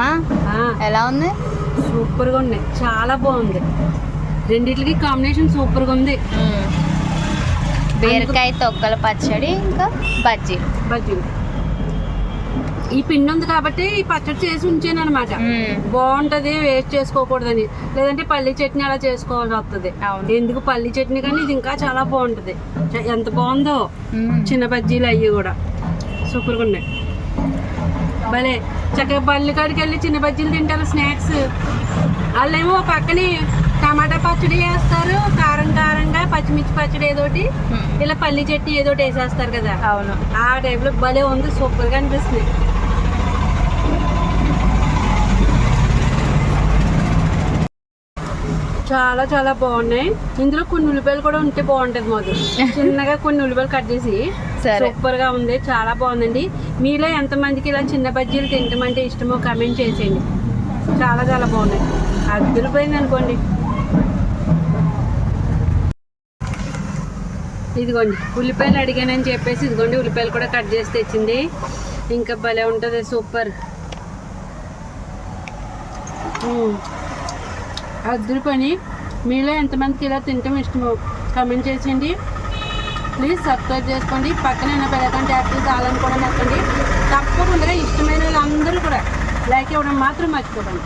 మా ఎలా ఉంది? సూపర్గా ఉన్నాయి చాలా బాగుంది. రెండిట్లకి కాంబినేషన్ సూపర్గా ఉంది. బీరకాయ తొక్కల పచ్చడి ఇంకా బజ్జీలు బజ్జీలు ఈ పిండి ఉంది కాబట్టి ఈ పచ్చడి చేసి ఉంచాను అనమాట. బాగుంటది వేస్ట్ చేసుకోకూడదని. లేదంటే పల్లి చట్నీ అలా చేసుకోవాల్సి వస్తుంది. ఎందుకు పల్లి చట్నీ కానీ ఇది ఇంకా చాలా బాగుంటది. ఎంత బాగుందో. చిన్న బజ్జీలు అయ్యి కూడా. సూపర్గా ఉన్నాయి. భలే. చక్కగా బల్లి కాడికి వెళ్ళి చిన్న బజ్జీలు తింటారు స్నాక్స్. వాళ్ళేమో పక్కనే టమాటా పచ్చడి వేస్తారు కారం కారంగా పచ్చిమిర్చి పచ్చడి ఏదోటి. ఇలా పల్లి చట్నీ ఏదోటి వేసేస్తారు కదా. అవును. ఆ టైప్లో భలే ఉంది సూపర్గా అనిపిస్తుంది. చాలా చాలా బాగున్నాయి. ఇందులో కొన్ని ఉల్లిపాయలు కూడా ఉంటే బాగుంటది మాకు చిన్నగా కొన్ని ఉల్లిపాయలు కట్ చేసి. సూపర్గా ఉంది చాలా బాగుందండి. మీలో ఎంతమందికి ఇలా చిన్న బజ్జీలు తింటామంటే ఇష్టమో కమెంట్ చేసేయండి. చాలా చాలా బాగున్నాయి. అద్దరిపోయింది అనుకోండి. ఇదిగోండి ఉల్లిపాయలు అడిగానని చెప్పేసి ఇదిగోండి ఉల్లిపాయలు కూడా కట్ చేసి తెచ్చింది. ఇంకా భలే ఉంటుంది సూపర్. అద్దరుకొని మీలో ఎంతమందికి ఇలా తినటం ఇష్టమో కమెంట్ చేసేయండి. ప్లీజ్ సబ్స్క్రైబ్ చేసుకోండి. పక్కన ఉన్న బెల్లకంటే యాక్టివ్ కావాలని కూడా నొక్కండి. తప్పకుండా ఇష్టమైన వాళ్ళందరూ కూడా లైక్ ఇవ్వడం మాత్రం మర్చిపోకండి.